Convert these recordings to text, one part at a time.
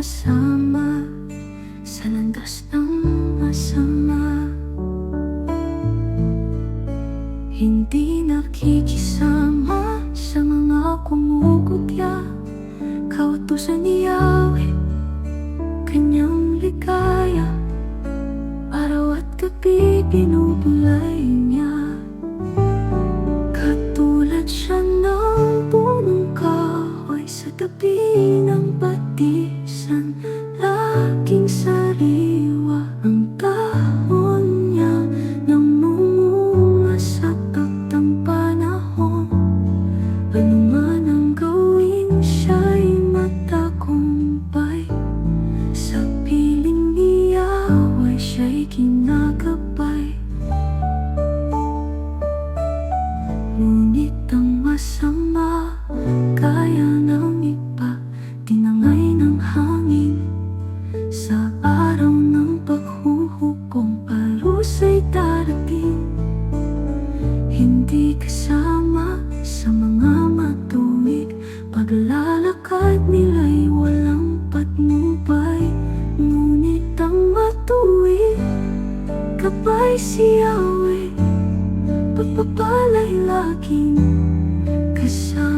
masama Sa landas ng masama. Hindi nakikisama sa mga kumugutya Kautusan ni Yahweh Kanyang ligaya. Araw at gabi binubulay niya tabi ng batisan Laging sariwa ang dahon niya. Namunga sa taktang panahon. Ano man ang gawin siya'y matagumpay. Sa piling ni Yahweh siya'y kinagabay Ngunit ang masama Hindi kasama sa mga matuwid Paglalakad nila'y walang patnubay. Ngunit ang matuwid Kapay si Yahweh Pagpapalay laging kasama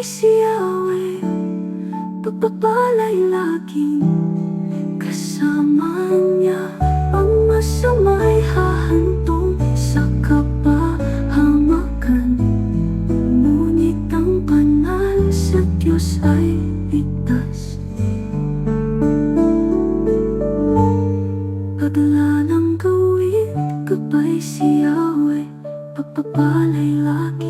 Kapay si Yahweh Pagpapalay laging Kasama niya Ang masama'y hahantong Sa kapahamakan. Ngunit ang banal sa Diyos ay ligtas. Paglalang gawin Kapay si Yahweh. Pagpapalay lagi